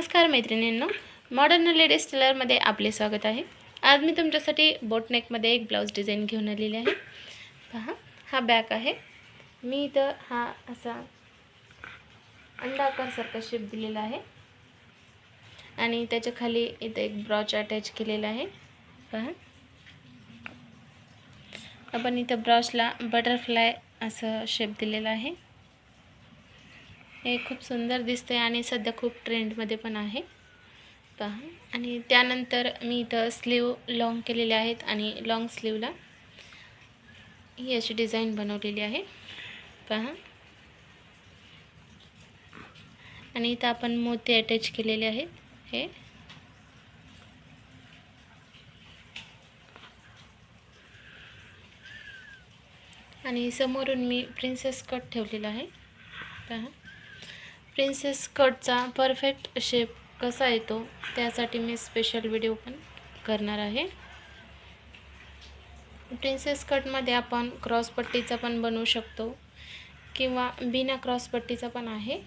नमस्कार मैत्रिणींनो modern ladies टेलरमध्ये आपले स्वागत आहे. आज मी तुमच्यासाठी बोटनेकमध्ये एक ब्लाऊज डिझाईन घेऊन आलेली आहे. पहा हा बॅक आहे. मी इथं हा असा अंडाकारसारखा शेप दिलेला आहे. आणि त्याच्याखाली इथं एक ब्रॉच अटॅच केलेला आहे. पहा. आपण इथं ब्रॉचला बटरफ्लाय असं शेप दिलेला आहे. हे खूप सुंदर दिसते आणि सध्या खूप ट्रेंडमध्ये पण आहे. पहा. आणि त्यानंतर मी इथं स्लीव लाँग केलेले आहेत आणि लाँग स्लीवला ही अशी डिझाईन बनवलेली आहे. पहा. आणि इथं आपण मोती अटॅच केलेले आहेत. हे. आणि समोरून मी प्रिन्सेस कट ठेवलेला आहे. पहा. प्रिन्सेस कटचा परफेक्ट शेप कसा येतो त्यासाठी मी स्पेशल व्हिडिओ पण करणार आहे. प्रिन्सेस कटमध्ये आपण क्रॉसपट्टीचा पण बनवू शकतो किंवा बिना क्रॉसपट्टीचा पण आहे.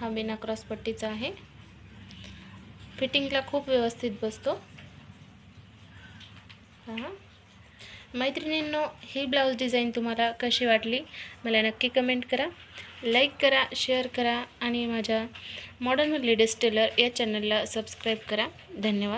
हा बिना क्रॉसपट्टीचा आहे. फिटिंगला खूप व्यवस्थित बसतो. हां. मैत्रिणींनो ही ब्लाऊज डिझाईन तुम्हाला कशी वाटली मला नक्की कमेंट करा. लाईक करा शेअर करा आणि माझ्या मॉडर्न लेडीज टेलर या चॅनलला सबस्क्राईब करा. धन्यवाद.